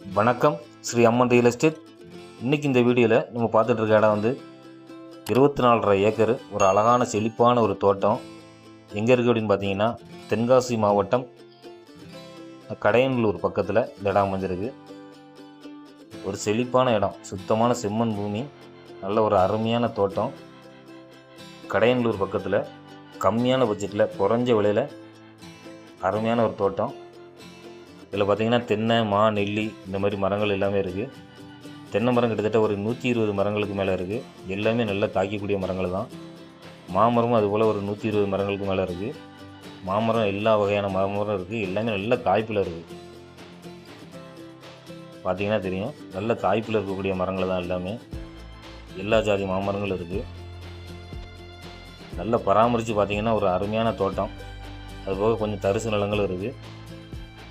வணக்கம். ஸ்ரீ அம்மன் real estate இன்றைக்கி இந்த வீடியோவில் நம்ம பார்த்துட்டு இருக்க இடம் வந்து இருபத்தி நாலரை ஏக்கர் ஒரு அழகான செழிப்பான ஒரு தோட்டம். எங்கே இருக்குது அப்படின்னு பார்த்தீங்கன்னா தென்காசி மாவட்டம் கடையனூர் பக்கத்தில் இந்த இடம் அமைஞ்சிருக்கு. ஒரு செழிப்பான இடம் சுத்தமான செம்மண் பூமி நல்ல ஒரு அருமையான தோட்டம். கடையனூர் பக்கத்தில் கம்மியான பட்ஜெட்டில் குறைஞ்ச விலையில் அருமையான ஒரு தோட்டம். இதில் பார்த்தீங்கன்னா தென்னை மா நெல்லி இந்த மாதிரி மரங்கள் எல்லாமே இருக்குது. தென்னை மரம் கிட்டத்தட்ட ஒரு நூற்றி இருபது மரங்களுக்கு மேலே இருக்குது. எல்லாமே நல்லா காய்க்கக்கூடிய மரங்கள் தான். மாமரமும் அதுபோல் ஒரு நூற்றி இருபது மரங்களுக்கு மேலே இருக்குது. மாமரம் எல்லா வகையான மாமரம் இருக்குது. எல்லாமே நல்ல காய்ப்பில் இருக்குது. பார்த்திங்கன்னா தெரியும். நல்ல காய்ப்பில் இருக்கக்கூடிய மரங்கள் தான் எல்லாமே. எல்லா ஜாதி மாமரங்களும் இருக்குது. நல்லா பராமரித்து பார்த்திங்கன்னா ஒரு அருமையான தோட்டம். அதுபோக கொஞ்சம் தரிசு நிலங்களும் இருக்குது.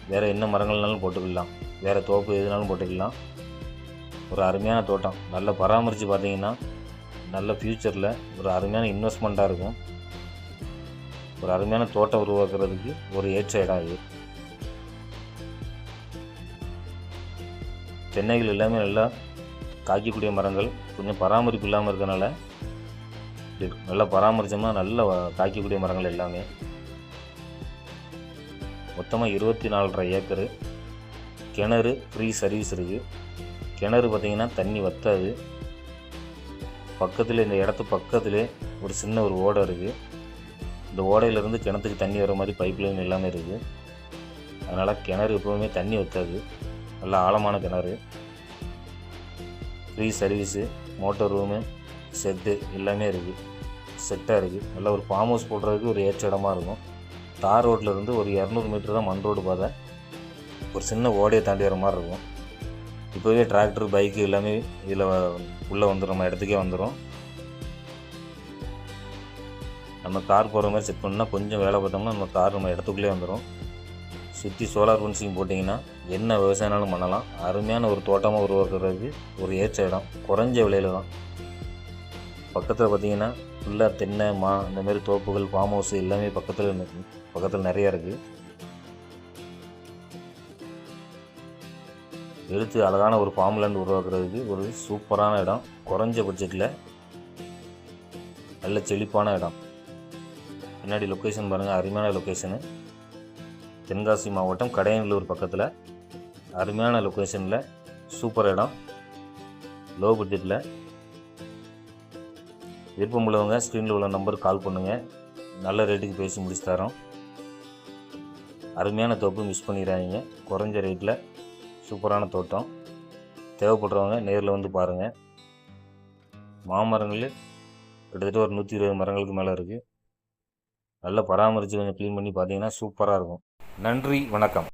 வேறு என்ன மரங்கள்னாலும் போட்டுக்கலாம். வேறு தோப்பு எதுனாலும் போட்டுக்கலாம். ஒரு அருமையான தோட்டம். நல்லா பராமரித்து பார்த்தீங்கன்னா நல்ல ஃப்யூச்சரில் ஒரு அருமையான இன்வெஸ்ட்மெண்ட்டாக இருக்கும். ஒரு அருமையான தோட்டம் உருவாக்குறதுக்கு ஒரு ஏற்ற இடம் இது. தென்னைகள் எல்லாமே நல்லா காய்க்கக்கூடிய மரங்கள். கொஞ்சம் பராமரிப்பு இல்லாமல் இருக்கனால நல்லா பராமரித்தோம்னா நல்ல காய்க்கக்கூடிய மரங்கள் எல்லாமே. மொத்தமாக இருபத்தி நாலரை ஏக்கரு. கிணறு ஃப்ரீ சர்வீஸ் இருக்குது கிணறு பார்த்திங்கன்னா தண்ணி வத்தாது. பக்கத்தில் இந்த இடத்து பக்கத்தில் ஒரு சின்ன ஒரு ஓடை இருக்குது இந்த ஓடையிலேருந்து கிணத்துக்கு தண்ணி வர மாதிரி பைப் லைன் எல்லாமே இருக்குது அதனால் கிணறு எப்போவுமே தண்ணி வத்தாது. நல்ல ஆழமான கிணறு. Free service motor room set எல்லாமே இருக்குது செட்டாக இருக்குது நல்ல ஒரு ஃபார்ம் ஹவுஸ் போடுறதுக்கு ஒரு ஏற்ற இடமா இருக்கும். தார் ரோட்டில் இருந்து ஒரு இரநூறு மீட்டர் தான் மண் ரோடு பாதை. ஒரு சின்ன ஓடையை தாண்டி வர மாதிரி இருக்கும். இப்போவே டிராக்டர் பைக்கு எல்லாமே இதில் உள்ளே வந்துடும் நம்ம இடத்துக்கே வந்துடும் நம்ம கார் போகிற மாதிரி செட் பண்ணால் கொஞ்சம் வேலை பார்த்தோம்னா நம்ம கார் நம்ம இடத்துக்குள்ளே வந்துடும் சுற்றி சோலார் ஃபென்சிங் போட்டிங்கன்னா என்ன விவசாயம்னாலும் பண்ணலாம். அருமையான ஒரு தோட்டமாக உருவாக்குறதுக்கு ஒரு ஏற்ற இடம். குறைஞ்ச விலையில் தான் பக்கத்தில் பார்த்தீங்கன்னா ஃபுல்லாக தென்னை மா இந்த மாதிரி தோப்புகள் ஃபார்ம் ஹவுஸ் எல்லாமே பக்கத்தில் பக்கத்தில் நிறையா இருக்குது எடுத்து அழகான ஒரு ஃபார்ம் லேண்ட் உருவாக்குறதுக்கு ஒரு சூப்பரான இடம். குறைஞ்ச பட்ஜெட்டில் நல்ல செழிப்பான இடம். பின்னாடி லொக்கேஷன் பாருங்கள் அருமையான லொக்கேஷனு தென்காசி மாவட்டம் கடையனூர் பக்கத்தில். அருமையான லொக்கேஷனில் சூப்பர் இடம். லோ பட்ஜெட்டில் விருப்பம் உள்ளவங்க ஸ்க்ரீனில் உள்ள நம்பருக்கு கால் பண்ணுங்கள் நல்ல ரேட்டுக்கு பேசி முடிச்சு தரோம். அருமையான தோப்பு மிஸ் பண்ணிடுறாங்க குறைஞ்ச ரேட்டில் சூப்பரான தோட்டம். தேவைப்படுறவங்க நேரில் வந்து பாருங்கள் மாமரங்கள் கிட்டத்தட்ட ஒரு நூற்றி இருபது மரங்களுக்கு மேலே இருக்குது நல்லா பராமரித்து கொஞ்சம் க்ளீன் பண்ணி பார்த்தீங்கன்னா சூப்பராக இருக்கும். நன்றி வணக்கம்.